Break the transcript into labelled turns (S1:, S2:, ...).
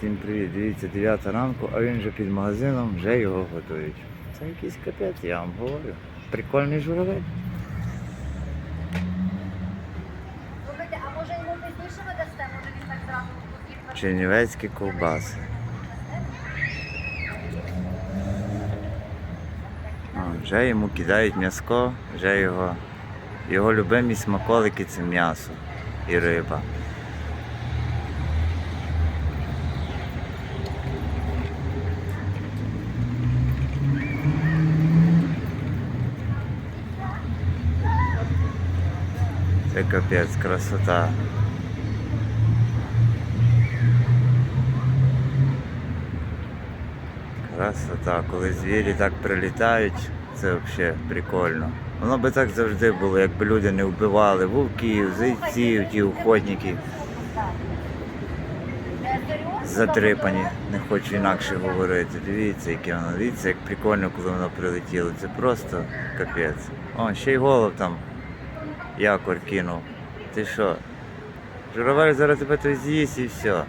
S1: Всім привіт, дивіться, 9 ранку, а він вже під магазином, вже його готують. Це якийсь капець, я вам говорю. Прикольний журавель.
S2: Слухайте, а може йому пізніше ви дасте, може він так зразу потрібно.
S1: Чернівецькі ковбаси. А, вже йому кидають м'яско, вже його, його любимі смаколики це м'ясо і риба. Це капець, красота. Красота, коли звірі так прилітають, це взагалі прикольно. Воно би так завжди було, якби люди не вбивали вовків, зайців, ті охотники затрипані, не хочу інакше говорити. Дивіться, яке воно, дивіться, як прикольно, коли воно прилетіло. Це просто капець. О, ще й голов там якор кинув. Ти що? Журавель зараз тебе то з'їсть і все.